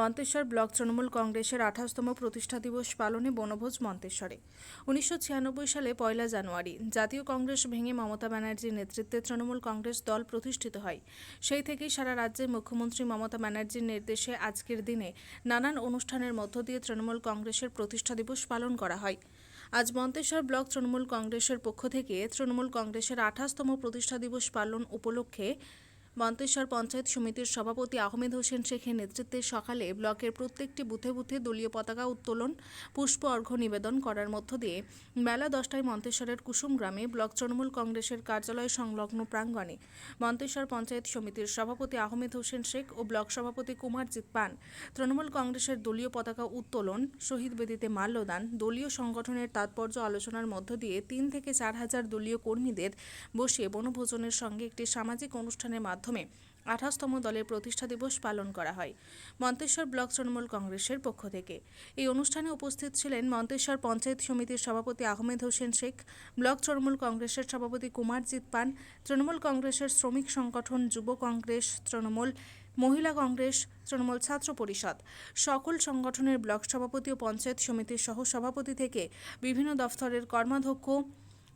Manteswar block Trinamool কংগ্রেসের আঠাশতম প্রতিষ্ঠা দিবস পালনে বনভোজ মন্তেশ্বরে। উনিশশো ছিয়ানব্বই সালে পয়লা জানুয়ারি, জাতীয় কংগ্রেস ভেঙে মমতা ব্যানার্জির নেতৃত্বে তৃণমূল কংগ্রেস দল প্রতিষ্ঠিত হয়। সেই থেকেই সারা রাজ্যে মুখ্যমন্ত্রী মমতা ব্যানার্জির নির্দেশে আজকের দিনে নানান অনুষ্ঠানের মধ্য দিয়ে তৃণমূল কংগ্রেসের প্রতিষ্ঠা দিবস পালন করা হয়। আজ মন্তেশ্বর ব্লক তৃণমূল কংগ্রেসের পক্ষ থেকে তৃণমূল কংগ্রেসের আঠাশতম প্রতিষ্ঠা দিবস পালন উপলক্ষে মন্তেশ্বর পঞ্চায়েত সমিতির সভাপতি আহমেদ হোসেন শেখের নেতৃত্বে সকালে ব্লকের প্রত্যেকটি বুথে বুথে দলীয় পতাকা উত্তোলন, পুষ্প অর্ঘ্য নিবেদন করার মধ্য দিয়ে বেলা দশটায় মন্তেশ্বরের কুসুম গ্রামে ব্লক তৃণমূল কংগ্রেসের কার্যালয় সংলগ্ন প্রাঙ্গণে মন্তেশ্বর পঞ্চায়েত সমিতির সভাপতি আহমেদ হোসেন শেখ ও ব্লক সভাপতি কুমারজিৎ পান। তৃণমূল কংগ্রেসের দলীয় পতাকা উত্তোলন, শহীদ বেদিতে মাল্যদান, দলীয় সংগঠনের তাৎপর্য আলোচনার মধ্য দিয়ে তিন থেকে চার হাজার দলীয় কর্মীদের বসিয়ে বনভোজনের সঙ্গে একটি সামাজিক অনুষ্ঠানের মাধ্যমে আঠাশতম দলের প্রতিষ্ঠা দিবস পালন করা হয়, মন্তেশ্বর ব্লক তৃণমূল কংগ্রেসের পক্ষ থেকে। এই অনুষ্ঠানে উপস্থিত ছিলেন মন্তেশ্বর পঞ্চায়েত সমিতির সভাপতি আহমেদ হোসেন শেখ, ব্লক তৃণমূল কংগ্রেসের সভাপতি কুমারজিৎ পান, তৃণমূল কংগ্রেসের শ্রমিক সংগঠন যুব কংগ্রেস, তৃণমূল মহিলা কংগ্রেস, তৃণমূল ছাত্র পরিষদ। সকল সংগঠনের ব্লক সভাপতি ও পঞ্চায়েত সমিতির সহ সভাপতি থেকে বিভিন্ন দফতরের কর্মাধ্যক্ষ,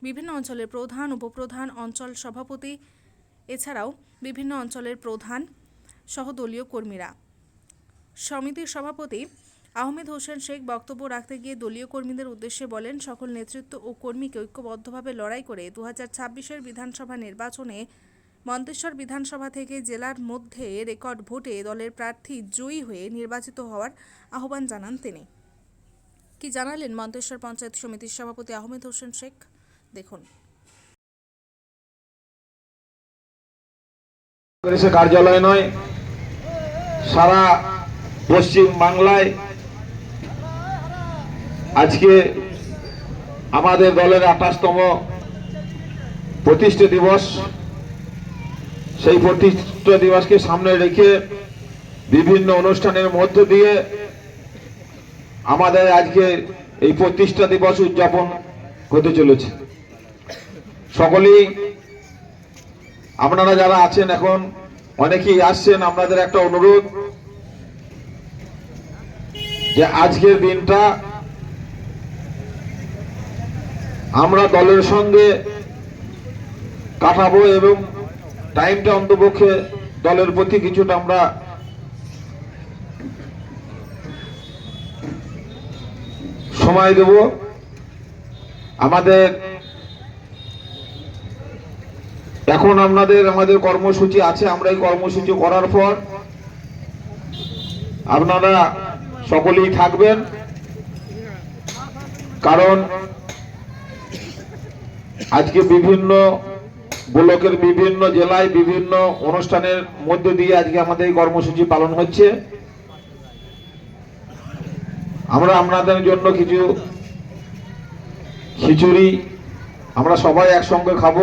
বিভিন্ন অঞ্চলের প্রধান, উপপ্রধান, অঞ্চল সভাপতি এছাড়াও বিভিন্ন অঞ্চলের প্রধান সহদলীয় কর্মীরা। সমিতির সভাপতি আহমেদ হোসেন শেখ বক্তব্য রাখতে গিয়ে দলীয় কর্মীদের উদ্দেশ্যে বলেন, সকল নেতৃত্ব ও কর্মীকে ঐক্যবদ্ধভাবে লড়াই করে দু হাজার বিধানসভা নির্বাচনে মন্তেশ্বর বিধানসভা থেকে জেলার মধ্যে রেকর্ড ভোটে দলের প্রার্থী জয়ী হয়ে নির্বাচিত হওয়ার আহ্বান জানান তিনি। কি জানালেন মন্তেশ্বর পঞ্চায়েত সমিতির সভাপতি আহমেদ হোসেন শেখ? দেখুন। কংগ্রেসের কার্যালয় নয়, সারা পশ্চিম বাংলায়। আজকে আমাদের দলের আঠাশতম প্রতিষ্ঠা দিবস। সেই প্রতিষ্ঠা দিবসকে সামনে রেখে বিভিন্ন অনুষ্ঠানের মধ্য দিয়ে আমাদের আজকে এই প্রতিষ্ঠা দিবস উদযাপন হতে চলেছে। সকলেই আপনারা যারা আছেন এখন, অনেকেই আসছেন, আপনাদের একটা অনুরোধ যে আজকের দিনটা আমরা দলের সঙ্গে কাটাবো এবং টাইমটা অন্তপক্ষে দলের প্রতি কিছুটা আমরা সময় দেব। আমাদের এখন আপনাদের, আমাদের কর্মসূচি আছে, আমরা এই কর্মসূচি করার পর আপনারা সকলেই থাকবেন। কারণ আজকে বিভিন্ন ব্লকের বিভিন্ন জেলায় বিভিন্ন অনুষ্ঠানের মধ্য দিয়ে আজকে আমাদের এই কর্মসূচি পালন হচ্ছে। আমরা আপনাদের জন্য কিছু খিচুড়ি আমরা সবাই একসঙ্গে খাব।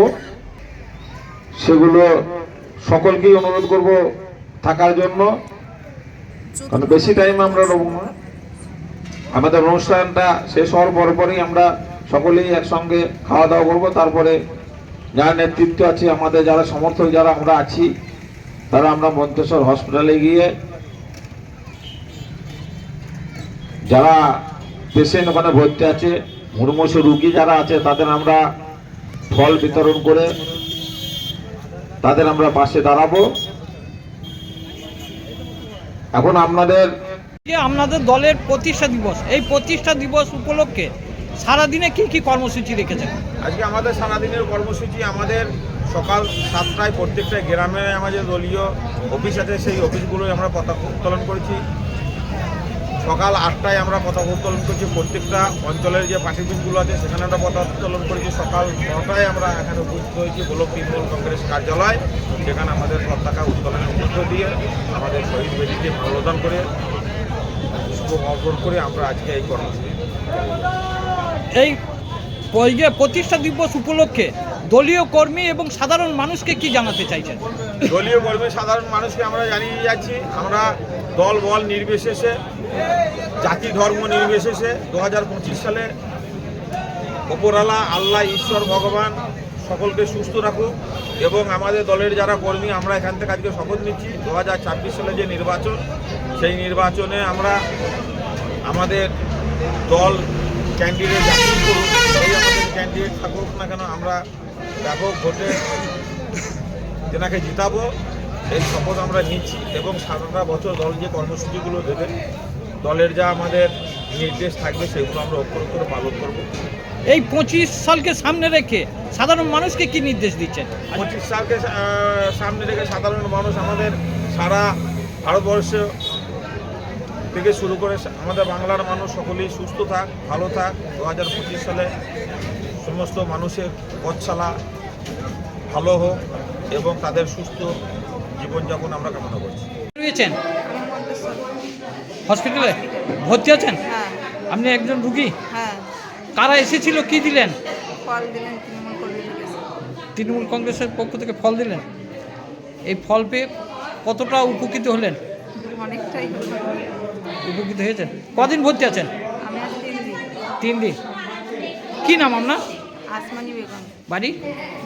সেগুলো সকলকেই অনুরোধ করব থাকার জন্য। কারণ বেশি টাইম আমরা রব না। আমাদের অনুষ্ঠানটা শেষ হওয়ার পরপরই আমরা সকলেই একসঙ্গে খাওয়া দাওয়া করব। তারপরে যারা নেতৃত্ব আছে আমাদের যারা সমর্থক যারা আমরা আছি, তারা আমরা মন্তেশ্বর হসপিটালে গিয়ে যারা পেশেন্ট ওখানে ভর্তি আছে মুর্মুষ রুগী যারা আছে, তাদের আমরা ফল বিতরণ করে তাদের আমরা পাশে দাঁড়াবো। এখন আপনাদের যে আপনাদের দলের প্রতিষ্ঠা দিবস। এই প্রতিষ্ঠা দিবস উপলক্ষে সারাদিনে কি কি কর্মসূচি রেখেছেন? আজকে আমাদের সারাদিনের কর্মসূচি আমাদের সকাল সাতটায় প্রত্যেকটা গ্রামে আমাদের দলীয় অফিস আছে সেই অফিসগুলোয় আমরা পতাকা উত্তোলন করেছি। সকাল আটটায় আমরা পতাকা উত্তোলন করছি। প্রত্যেকটা অঞ্চলের যে পার্টি অফিসগুলো আছে সেখানে আমরা পতাকা উত্তোলন করেছি। সকাল নটায় আমরা এখানে উপস্থিত হয়েছি ব্লক তৃণমূল কংগ্রেস কার্যালয় সেখানে আমাদের পতাকা উত্তোলনের মধ্য দিয়ে আমাদের শহীদ বেদিকে মাল্যদান করে পুষ্প অর্পণ করে আমরা আজকে এই কর্মসূচি। এই প্রতিষ্ঠা দিবস উপলক্ষে দলীয় কর্মী এবং সাধারণ মানুষকে কি জানাতে চাইছেন? দলীয় কর্মী সাধারণ মানুষকে আমরা জানিয়ে যাচ্ছি। আমরা দল বল নির্বিশেষে জাতি ধর্ম নির্বিশেষে দু হাজার পঁচিশ সালে ওপরালা আল্লাহ, ঈশ্বর, ভগবান সকলকে সুস্থ রাখুক এবং আমাদের দলের যারা কর্মী, আমরা এখান থেকে আজকে শপথ নিচ্ছি। দু হাজার ছাব্বিশ সালে যে নির্বাচন, সেই নির্বাচনে আমরা আমাদের দল ক্যান্ডিডেট করুক আমাদের ক্যান্ডিডেট থাকুক না কেন, আমরা ব্যাপক ভোটে যেনাকে জিতাবো এই শপথ আমরা নিচ্ছি এবং সারাটা বছর দল যে কর্মসূচিগুলো দেবে দলের যা আমাদের নির্দেশ থাকবে সেগুলো আমরা অক্ষর করে পালন করব। এই পঁচিশ সালকে সামনে রেখে সাধারণ মানুষকে কি নির্দেশ দিচ্ছেন? পঁচিশ সালকে সামনে রেখে সাধারণ মানুষ আমাদের সারা ভারতবর্ষ থেকে শুরু করে আমাদের বাংলার মানুষ সকলেই সুস্থ থাক ভালো থাক। দু হাজার পঁচিশ সালে সমস্ত মানুষের পথছালা ভালো হোক এবং তাদের সুস্থ জীবনযাপন আমরা কামনা করছি। রয়েছেন। হসপিটালে? ভর্তি আছেন? হ্যাঁ। আপনি একজন রুগী? হ্যাঁ। কারা এসেছিল? কি দিলেন? তৃণমূল কংগ্রেসের পক্ষ থেকে ফল দিলেন? এই ফল পেয়ে কতটা উপকৃত হলেন? উপকৃত হয়েছেন? কদিন ভর্তি আছেন? তিন দিন। কি নাম আপনার? আসমানি বেগম। বাড়ি?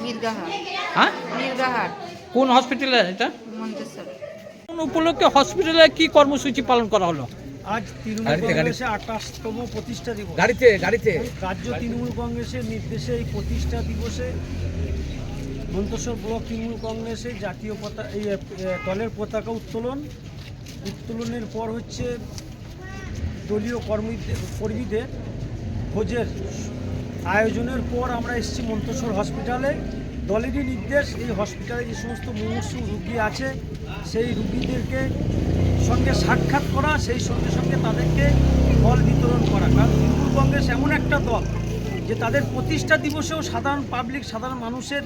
মির্গাহাট হ্যাঁ? মির্গাহাট কোন হসপিটালে এটা? মন্তেশ্বর। উপলক্ষে হসপিটালে কি কর্মসূচি পালন করা হলো? আজ তৃণমূল কংগ্রেসে আঠাশতম প্রতিষ্ঠা দিবস। গাড়িতে গাড়িতে। রাজ্য তৃণমূল কংগ্রেসের নির্দেশে এই প্রতিষ্ঠা দিবসে মন্তেশ্বর ব্লক তৃণমূল কংগ্রেসে জাতীয় পতা এই দলের পতাকা উত্তোলন। উত্তোলনের পর হচ্ছে দলীয় কর্মীদের কর্মীদের ভোজের আয়োজনের পর আমরা এসেছি মন্তেশ্বর হসপিটালে। দলেরই নির্দেশ, এই হসপিটালে যে সমস্ত মুমূর্ষু রুগী আছে, সেই রুগীদেরকে সঙ্গে সাক্ষাৎ করা, সেই সঙ্গে সঙ্গে তাদেরকে ফল বিতরণ করা। কারণ তৃণমূল কংগ্রেস এমন একটা দল যে তাদের প্রতিষ্ঠা দিবসেও সাধারণ পাবলিক সাধারণ মানুষের,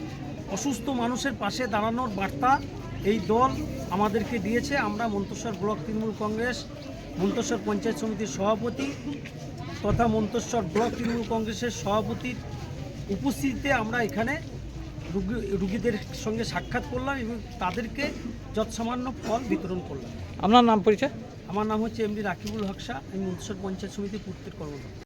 অসুস্থ মানুষের পাশে দাঁড়ানোর বার্তা এই দল আমাদেরকে দিয়েছে। আমরা মন্তেশ্বর ব্লক তৃণমূল কংগ্রেস, মন্তেশ্বর পঞ্চায়েত সমিতির সভাপতি তথা মন্তেশ্বর ব্লক তৃণমূল কংগ্রেসের সভাপতির উপস্থিতিতে আমরা এখানে রুগী রুগীদের সঙ্গে সাক্ষাৎ করলাম এবং তাদেরকে যৎসামান্য ফল বিতরণ করলাম। আপনার নাম পরিচয়? আমার নাম হচ্ছে এমডি রাকিবুল হকসা আমি মন্তেশ্বর পঞ্চায়েত সমিতির পূর্তের কর্মকর্তা